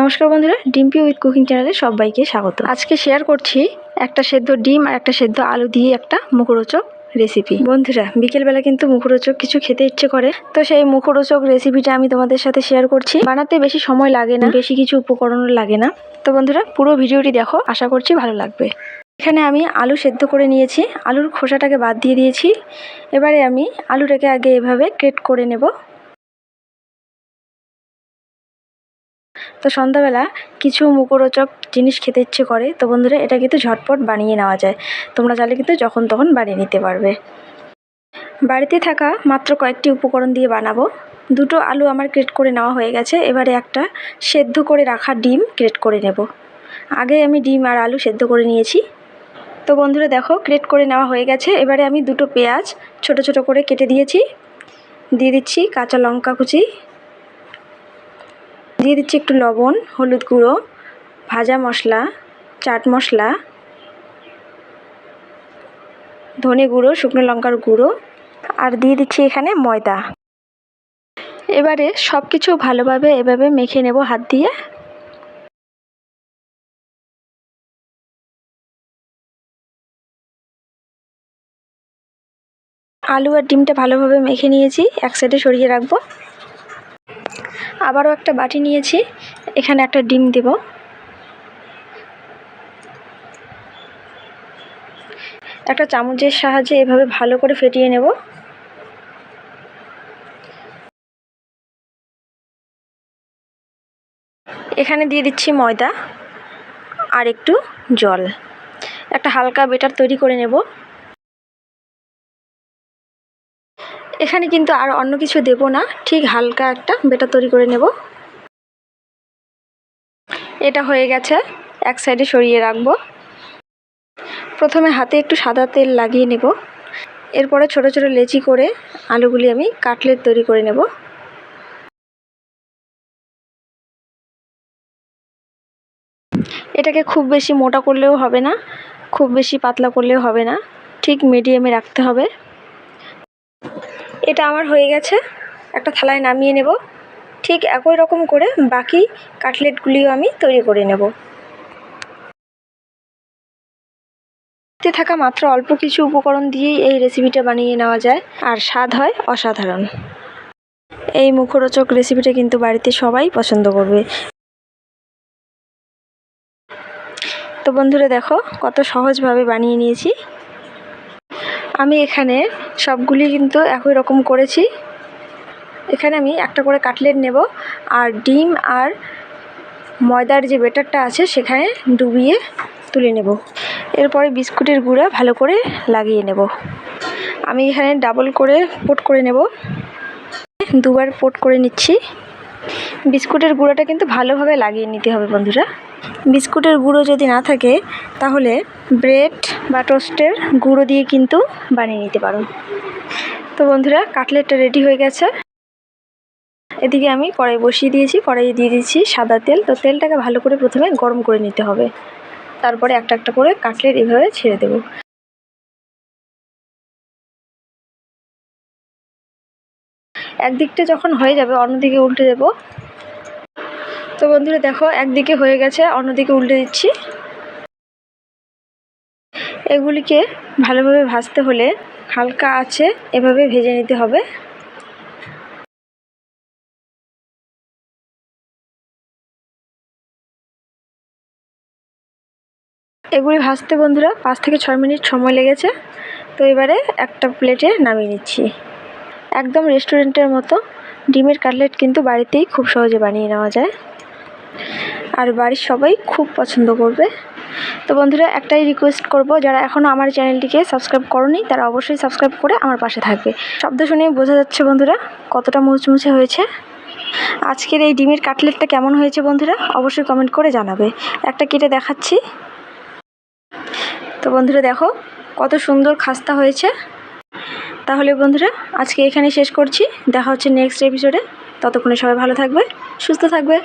নমস্কার বন্ধুরা, Dimpy with cooking চ্যানেলে সবাইকে স্বাগত। আজকে শেয়ার করছি একটা সেদ্ধ ডিম আর একটা সেদ্ধ আলু দিয়ে একটা মুখরোচক রেসিপি বন্ধুরা, বিকেলবেলা কিন্তু মুখরোচক কিছু খেতে ইচ্ছে করে, তো সেই মুখরোচক রেসিপিটা আমি তোমাদের সাথে শেয়ার করছি। বানাতে বেশি সময় লাগে না, বেশি কিছু উপকরণও লাগে না। তো বন্ধুরা, পুরো ভিডিওটি দেখো, আশা করছি ভালো লাগবে। এখানে আমি আলু সেদ্ধ করে নিয়েছি, আলুর খোসাটাকে বাদ দিয়ে দিয়েছি। এবারে আমি আলুটাকে আগে এভাবে গ্রেট করে নেব। তো সন্ধ্যাবেলা কিছু মুখরোচক জিনিস খেতে ইচ্ছে করে, তো বন্ধুরা এটা কিন্তু ঝটপট বানিয়ে নেওয়া যায়। তোমরা চাইলে কিন্তু যখন তখন বানিয়ে নিতে পারবে। বাড়িতে থাকা মাত্র কয়েকটি উপকরণ দিয়ে বানাবো। দুটো আলু আমার গ্রেট করে নেওয়া হয়ে গেছে, এবারে একটা সেদ্ধ করে রাখা ডিম গ্রেট করে নেব। আগে আমি ডিম আর আলু সেদ্ধ করে নিয়েছি। তো বন্ধুরা দেখো, গ্রেট করে নেওয়া হয়ে গেছে, এবারে আমি দুটো পেঁয়াজ ছোট ছোট করে কেটে দিয়েছি। দিয়ে দিচ্ছি কাঁচা লঙ্কা কুচি দিয়ে দিচ্ছি একটু লবণ, হলুদ গুঁড়ো, ভাজা মশলা, চাট মশলা, ধনে গুঁড়ো, শুকনো লঙ্কার গুঁড়ো, আর দিয়ে দিচ্ছি এখানে ময়দা। এবারে সব কিছু ভালোভাবে এভাবে মেখে নেব হাত দিয়ে। আলু আর ডিমটা ভালোভাবে মেখে নিয়েছি, এক সাইডে সরিয়ে রাখব। আবারও একটা বাটি নিয়েছি। এখানে একটা ডিম দেব। একটা চামচের সাহায্যে এভাবে ভালো করে ফেটিয়ে নেব। এখানে দিয়ে দিচ্ছি ময়দা আর একটু জল। একটা হালকা বেটার তৈরি করে নেব। এখানে কিন্তু আর অন্য কিছু দেব না। ঠিক হালকা একটা বেটার তৈরি করে নেব। এটা হয়ে গেছে। এক সাইডে সরিয়ে রাখব। প্রথমে হাতে একটু সাদা তেল লাগিয়ে নেব। এরপরে ছোট ছোট লেচি করে আলুগুলি আমি কাটলেট তৈরি করে নেব। এটাকে খুব বেশি মোটা করলেও হবে না, খুব বেশি পাতলা করলেও হবে না। ঠিক মিডিয়ামে রাখতে হবে। এটা আমার হয়ে গেছে। একটা থালায় নামিয়ে নেব। ঠিক একই রকম করে বাকি কাটলেটগুলিও আমি তৈরি করে নেব। থাকা মাত্র অল্প কিছু উপকরণ দিয়েই এই রেসিপিটা বানিয়ে নেওয়া যায়। আর স্বাদ হয় অসাধারণ। এই মুখরোচক রেসিপিটা কিন্তু বাড়িতে সবাই পছন্দ করবে। তো বন্ধুরা দেখো, কত সহজভাবে বানিয়ে নিয়েছি। আমি এখানে সবগুলি কিন্তু একই রকম করেছি। এখানে আমি একটা করে কাটলেট নেব আর ডিম আর ময়দার যে বেটারটা আছে সেখানে ডুবিয়ে তুলে নেব। এরপরে বিস্কুটের গুঁড়া ভালো করে লাগিয়ে নেব। আমি এখানে ডাবল করে পোট করে নেব। দুবার পোট করে নিচ্ছি। বিস্কুটের গুঁড়োটা কিন্তু ভালোভাবে লাগিয়ে নিতে হবে বন্ধুরা। বিস্কুটের গুঁড়ো যদি না থাকে, তাহলে ব্রেড বা টোস্টের গুঁড়ো দিয়ে কিন্তু বানিয়ে নিতে পারো। তো বন্ধুরা, কাটলেটটা রেডি হয়ে গেছে। এদিকে আমি কড়াই বসিয়ে দিয়েছি। কড়াইয়ে দিয়ে দিয়েছি সাদা তেল। তো তেলটাকে ভালো করে প্রথমে গরম করে নিতে হবে। তারপরে একটা একটা করে কাটলেট এভাবে ছেড়ে দেব। একদিকটা যখন হয়ে যাবে, অন্যদিকে উল্টে দেব। তো বন্ধুরা দেখো, একদিকে হয়ে গেছে, অন্যদিকে উল্টে দিচ্ছি। এগুলিকে ভালোভাবে ভাজতে হলে হালকা আছে এভাবে ভেজে নিতে হবে। এগুলি ভাজতে বন্ধুরা পাঁচ থেকে ছয় মিনিট সময় লেগেছে। তো এবারে একটা প্লেটে নামিয়ে নিচ্ছি। একদম রেস্টুরেন্টের মতো, ডিমের কাটলেট কিন্তু বাড়িতেই খুব সহজে বানিয়ে নেওয়া যায়। আর বাড়ির সবাই খুব পছন্দ করবে। তো বন্ধুরা, একটাই রিকোয়েস্ট করব, যারা এখনও আমার চ্যানেলটিকে সাবস্ক্রাইব করনি, তারা অবশ্যই সাবস্ক্রাইব করে আমার পাশে থাকবে। শব্দ শুনেই বোঝা যাচ্ছে বন্ধুরা কতটা মুচমুচে হয়েছে। আজকের এই ডিমের কাটলেটটা কেমন হয়েছে বন্ধুরা, অবশ্যই কমেন্ট করে জানাবে। একটা কেটে দেখাচ্ছি। তো বন্ধুরা দেখো, কত সুন্দর খাস্তা হয়েছে। তাহলে বন্ধুরা, আজকে এখানে শেষ করছি। দেখা হচ্ছে নেক্সট এপিসোডে ততক্ষণে সবাই ভালো থাকবে, সুস্থ থাকবে।